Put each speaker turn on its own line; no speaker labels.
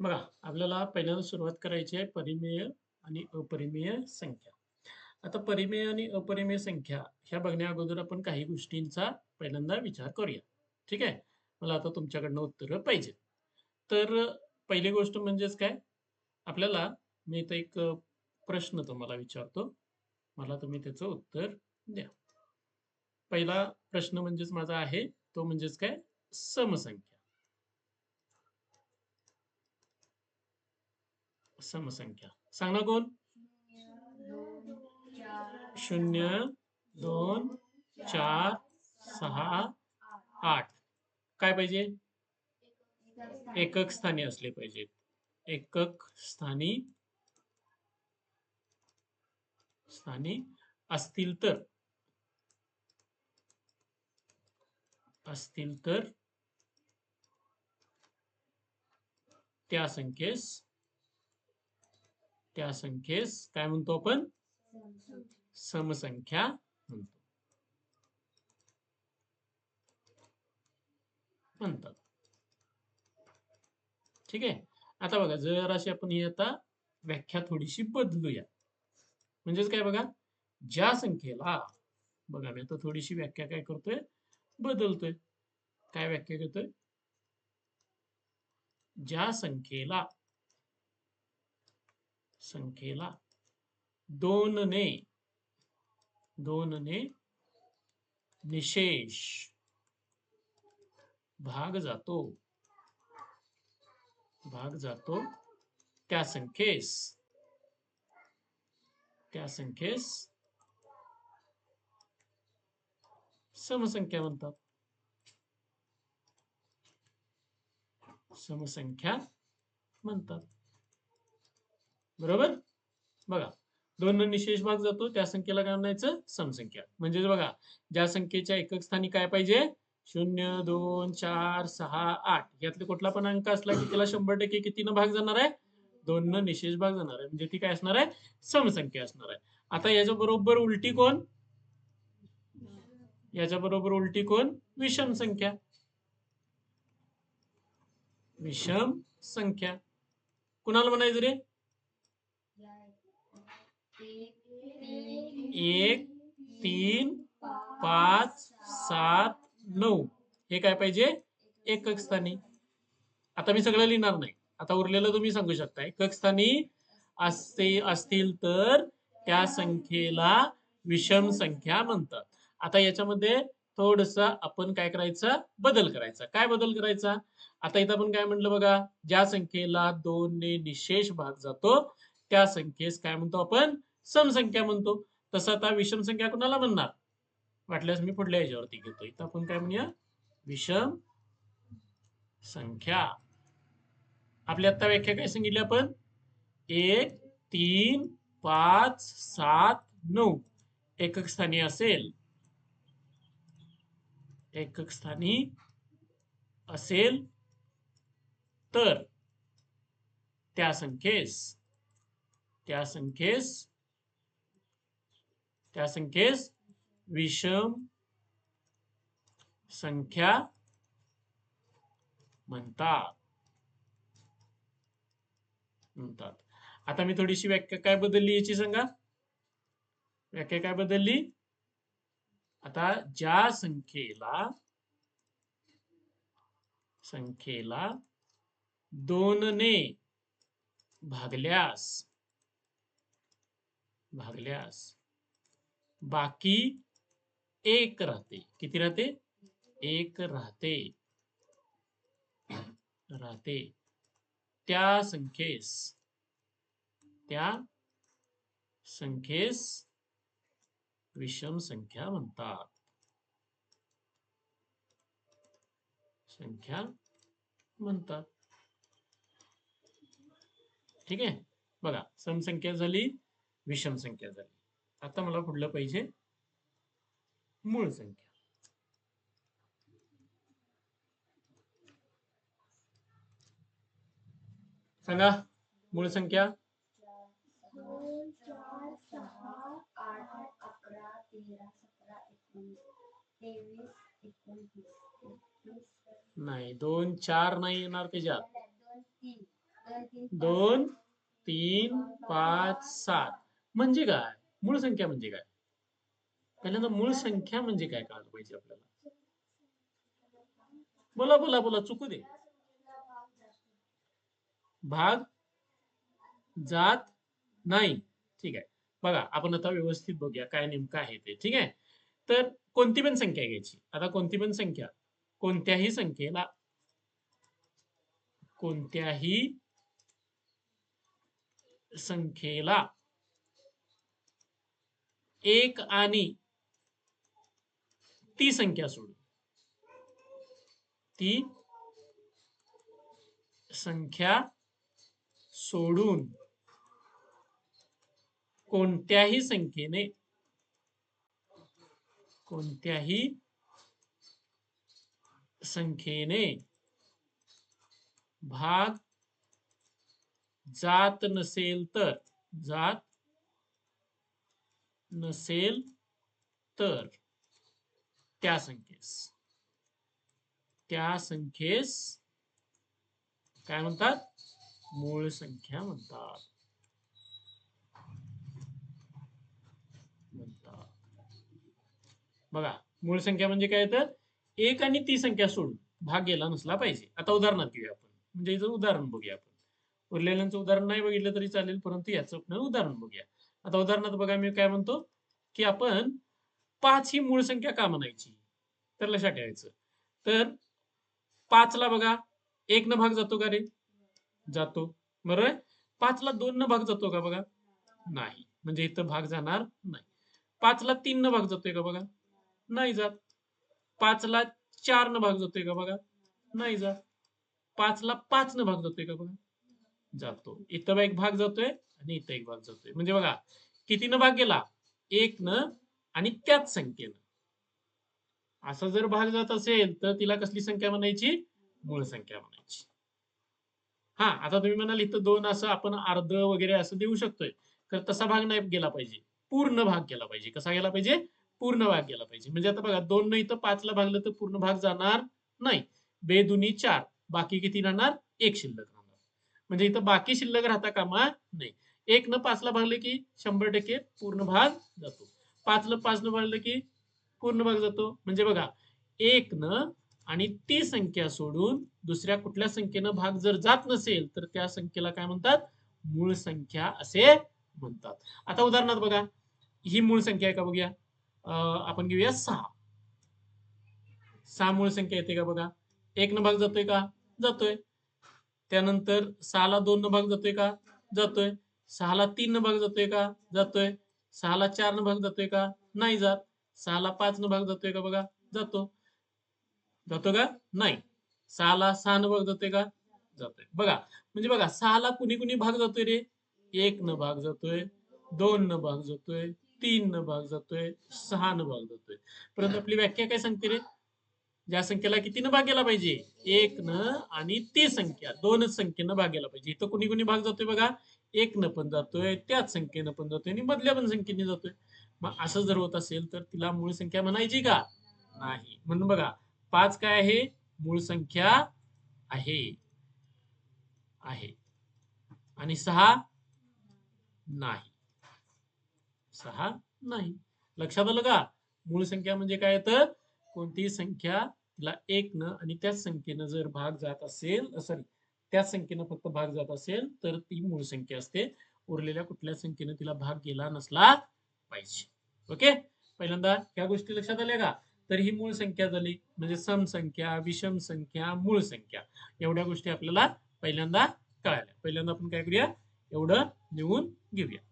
बघा आपल्याला पहिल्यांदा सुरुवात करायची आहे परिमेय आणि अपरिमेय संख्या. आता परिमेय आणि अपरिमेय संख्या ह्या बघण्या अगोदर आपण काही गोष्टींचा पहिल्यांदा विचार करूया. ठीक आहे? मला आता तुमच्याकडनं उत्तरं पाहिजे. तर पहिली गोष्ट म्हणजेच काय? आपल्याला मी इथं एक प्रश्न तुम्हाला विचारतो. मला तुम्ही त्याचं उत्तर द्या. पहिला प्रश्न म्हणजेच माझा आहे तो म्हणजेच काय? समसंख्या. समसंख्या. सांगा कोण? शून्य दोन चार सहा आठ. काय पाहिजे? एकक स्थानी असले पाहिजेत एकक स्थानी स्थानी असतील तर. असतील तर. त्या संख्येस त्या संख्येस काय म्हणतो आपण? समसंख्या म्हणतो. म्हणतात. ठीक आहे? आता बघा जर अशी आपण ही आता व्याख्या थोडीशी बदलूया. म्हणजेच काय बघा? ज्या संख्येला बघा मी आता थोडीशी व्याख्या काय करतोय? बदलतोय. काय व्याख्या करतोय? ज्या संख्येला संख्येला दोन ने निशेष भाग जातो। भाग जातो। त्या संख्येस त्या संख्येस समसंख्या म्हणतात। समसंख्या म्हणतात। बरोबर? बघा दोन निशेष भाग जातो त्या संख्येला काय म्हणायचं? समसंख्या. म्हणजेच बघा ज्या संख्येच्या एकक स्थानी काय पाहिजे? शून्य दोन चार सहा आठ. यातले कुठला पण अंक असला की त्याला शंभर टक्के कितीनं भाग जाणार आहे? दोन न निशेष भाग जाणार आहे. म्हणजे ती काय असणार आहे? समसंख्या असणार आहे. आता याच्या बरोबर उलटी कोण? याच्या बरोबर उलटी कोण? विषम संख्या. विषम संख्या. कुणाला म्हणायचं रे? एक तीन पाच सात नऊ. हे काय पाहिजे? एकक स्थानी. आता मी सगळं लिहिणार नाही. आता उरलेलं तुम्ही सांगू शकता. एकक स्थानी असते असतील तर त्या संख्येला विषम संख्या म्हणतात. आता याच्यामध्ये थोडस आपण काय करायचं? बदल करायचा. काय बदल करायचा? आता इथं आपण काय म्हणलं बघा? ज्या संख्येला दोन ने निशेष भाग जातो त्या संख्येस काय म्हणतो आपण? समसंख्या म्हणतो. तसं आता विषम संख्या कुणाला म्हणणार? वाटल्यास मी पुढल्या याच्यावरती घेतो. इथं आपण काय म्हणूया? विषम संख्या. आपली आता व्याख्या काय सांगितली आपण? एक तीन पाच सात नऊ. एकक स्थानी असेल. एकक स्थानी असेल. तर त्या संख्येस त्या संख्येस त्या संख्येस विषम संख्या म्हणतात. म्हणतात. आता मी थोडीशी व्याख्या काय बदलली याची सांगा? व्याख्या काय बदलली? आता ज्या संख्येला संख्येला दोनने भागल्यास भागल्यास बाकी एक राहते. किती राहते? एक राहते. राहते. त्या संख्येस त्या संख्येस विषम संख्या म्हणतात. संख्या म्हणतात. ठीक आहे? बघा समसंख्या झाली विषम संख्या झाली. आता मला पुढलं पाहिजे मूळ संख्या. सांगा मूळ संख्या? नाही दोन चार नाही येणार त्याच्यात.
दोन तीन
पाच सात. म्हणजे काय? मूळ संख्या म्हणजे काय? पहिल्यांदा मूळ संख्या म्हणजे काय कळालं पाहिजे आपल्याला? बोला बोला बोला चुकू दे. भाग जात नाही. ठीक आहे. बघा आपण आता व्यवस्थित बघूया काय नेमकं आहे ते. ठीक आहे? तर कोणती पण संख्या घ्यायची. आता कोणती पण संख्या. कोणत्याही संख्येला कोणत्याही संख्येला एक आणि ती संख्या सोडून ती संख्या सोडून कोणत्याही संख्येने कोणत्याही संख्येने भाग जात नसेल तर जात नसेल तर. त्या संख्येस. त्या संख्येस काय म्हणतात? मूळ संख्या म्हणतात. म्हणतात. बघा मूळ संख्या म्हणजे काय तर? एक आणि ती संख्या सोडून भाग गेला नसला पाहिजे. आता उदाहरणात घेऊया आपण. म्हणजे याचं उदाहरण बघूया आपण. उरलेल्यांचं उदाहरण नाही बघितलं तरी चालेल परंतु याचं आपण उदाहरण बघूया. आता उदाहरणार्थ बघा मी काय म्हणतो की आपण पाच ही मूळ संख्या का म्हणायची? तर लक्षात ठेवायचं. तर पाचला बघा एक न भाग जातो का रे? जातो. बरोबर? पाचला दोन न भाग जातो का बघा? नाही. म्हणजे इथं भाग जाणार नाही. पाचला तीन न भाग जातोय का बघा? नाही जात. पाचला चार न भाग जातोय का बघा? नाही जात. पाचला पाच न भाग जातोय का बघा? जातो. इथं एक भाग जातोय आणि इथं एक भाग जातोय. म्हणजे बघा किती न भाग गेला? एक न आणि त्याच संख्येनं. असा जर भाग जात असेल तर तिला कसली संख्या म्हणायची? मूळ संख्या म्हणायची. हा आता तुम्ही म्हणाल इथं दोन असं आपण अर्ध वगैरे असं देऊ शकतोय. तर तसा भाग नाही गेला पाहिजे. पूर्ण भाग गेला पाहिजे. कसा गेला पाहिजे? पूर्ण भाग गेला पाहिजे. म्हणजे आता बघा दोन नाही तर पाचला भागलं तर पूर्ण भाग जाणार नाही. बेदुनी चार. बाकी किती राहणार? एक शिल्लक राहणार. म्हणजे इथं बाकी शिल्लक राहता कामा नाही एक न पाचला भागले की शंभर टक्के पूर्ण भाग जातो. पाचला पाच न भागलं की पूर्ण भाग जातो. म्हणजे बघा एक न आणि ती संख्या सोडून दुसऱ्या कुठल्या संख्येनं भाग जर जात नसेल तर त्या संख्येला काय म्हणतात? मूळ संख्या असे म्हणतात. आता उदाहरणार्थ बघा ही मूळ संख्या आहे का बघूया? आपण घेऊया सहा. सहा मूळ संख्या येते का बघा? एक न भाग जातोय का? जातोय. त्यानंतर सहाला दोन न भाग जातोय का? जातोय. सहाला तीन न भाग जातोय का? जातोय. सहाला चार न भाग जातोय का? नाही जात. सहाला पाच न भाग जातोय का बघा? जातो. जातो का? नाही. सहाला सहा न भाग जातोय का? जातोय. बघा. म्हणजे बघा सहाला कुणी कुणी भाग जातोय रे? एक न भाग जातोय दोन न भाग जातोय तीन न भाग जातोय सहा न भाग जातोय. परंतु आपली व्याख्या काय सांगते रे? ज्या संख्येला कितीनं न भाग गेला पाहिजे? एक न आणि ती संख्या. दोनच संख्येनं भाग गेला पाहिजे. इथं कुणी कुणी भाग जातोय बघा? एक न पण जातोय त्याच संख्येनं पण जातोय आणि मधल्या पण संख्येने जातोय. मग असं जर होत असेल तर तिला मूळ संख्या म्हणायची का? नाही. म्हणून बघा पाच काय आहे? मूळ संख्या आहे. आहे. आणि सहा? नाही. सहा नाही. लक्षात आलं का? मूळ संख्या म्हणजे काय तर कोणतीही संख्या तिला एक न आणि त्याच संख्येनं जर भाग जात असेल सॉरी त्याच संख्येनं फक्त भाग जात असेल तर ती मूळ संख्या असते. उरलेल्या कुठल्या संख्येनं तिला भाग गेला नसला पाहिजे. ओके पहिल्यांदा ह्या गोष्टी लक्षात आल्या का? तर ही मूळ संख्या झाली म्हणजे सम संख्या विषम संख्या मूळ संख्या. एवढ्या गोष्टी आपल्याला पहिल्यांदा कळाल्या. पहिल्यांदा आपण काय करूया? एवढं लिहून घेऊया.